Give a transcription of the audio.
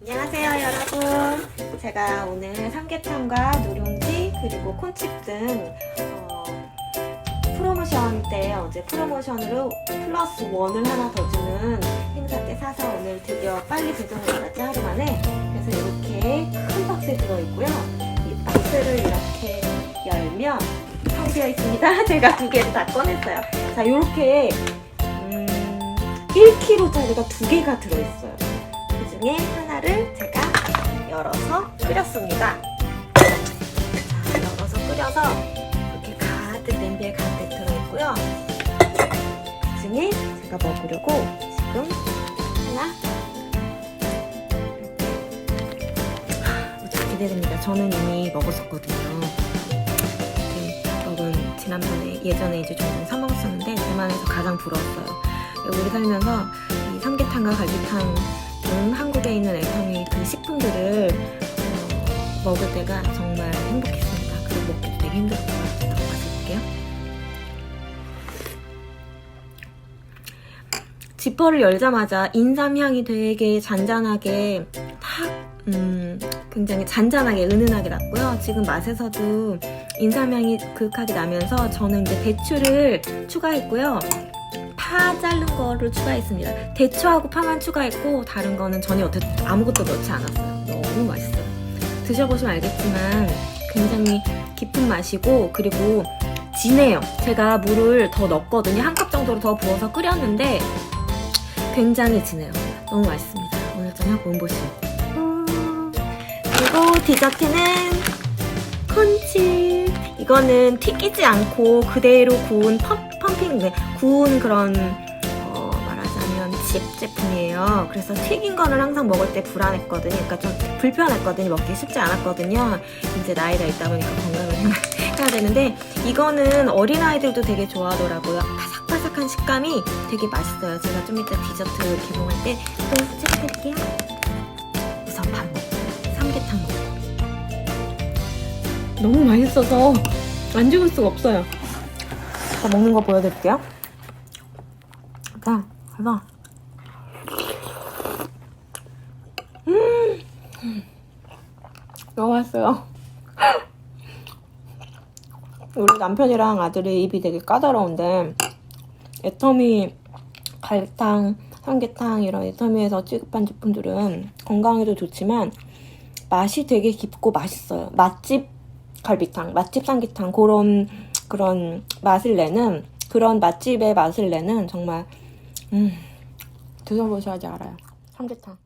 안녕하세요 여러분. 제가 오늘 삼계탕과 누룽지 그리고 콘칩 등 어, 프로모션 때 어제 프로모션으로 플러스 원을 하나 더 주는 행사 때 사서 오늘 드디어 빨리 배송을 받았지 하루 만에. 그래서 이렇게 큰 박스에 들어있고요. 이 박스를 이렇게 열면 텅 비어 있습니다. 제가 두 개를 다 꺼냈어요. 자 이렇게 음, 1kg짜리가 두 개가 들어있어요 그 중에 하나를 제가 열어서 끓였습니다. 자, 열어서 끓여서 이렇게 가득 냄비에 가득 들어있고요. 그 중에 제가 먹으려고 지금 하나 무척 기대됩니다. 저는 이미 먹었었거든요. 지난번에 예전에 이제 종종 사 먹었었는데 대만에서 가장 부러웠어요. 우리 살면서 이 삼계탕과 갈비탕 등 한국에 있는 애터미 그 식품들을 어, 먹을 때가 정말 행복했습니다. 그리고 먹기도 되게 힘들었고요. 맛을 볼게요. 지퍼를 열자마자 인삼향이 되게 잔잔하게 탁, 음, 굉장히 잔잔하게 은은하게 났고요. 지금 맛에서도 인삼향이 극하게 나면서 저는 이제 대추를 추가했고요. 파 자른 거를 추가했습니다. 대추하고 파만 추가했고 다른 거는 전혀 아무것도 넣지 않았어요. 너무 맛있어요. 드셔보시면 알겠지만 굉장히 깊은 맛이고 그리고 진해요. 제가 물을 더 넣었거든요. 한 컵 정도로 더 부어서 끓였는데 굉장히 진해요. 너무 맛있습니다. 오늘 저녁 몸보시. 그리고 디저트는 콘칩. 이거는 튀기지 않고 그대로 구운 펌, 펌핑, 네, 구운 그런 어, 말하자면 칩 제품이에요. 그래서 튀긴 거는 항상 먹을 때 불안했거든요. 그러니까 좀 불편했거든요. 먹기 쉽지 않았거든요. 이제 나이가 있다 보니까 건강을 생각해야 되는데 이거는 어린 아이들도 되게 좋아하더라고요. 바삭바삭한 식감이 되게 맛있어요. 제가 좀 이따 디저트 개봉할 때또 체크해드릴게요. 우선 밥 먹고 삼계탕 먹고 너무 맛있어서 안 죽을 수가 없어요. 자, 먹는 거 보여드릴게요. 자, 가서. 음, 너무 맛있어요. 우리 남편이랑 아들이 입이 되게 까다로운데 애터미 갈비탕, 삼계탕 이런 애터미에서 취급한 제품들은 건강에도 좋지만 맛이 되게 깊고 맛있어요. 맛집 갈비탕, 맛집 삼계탕 그런 그런 맛을 내는 그런 맛집의 맛을 내는 정말 음 드셔보셔야지 알아요. 삼계탕.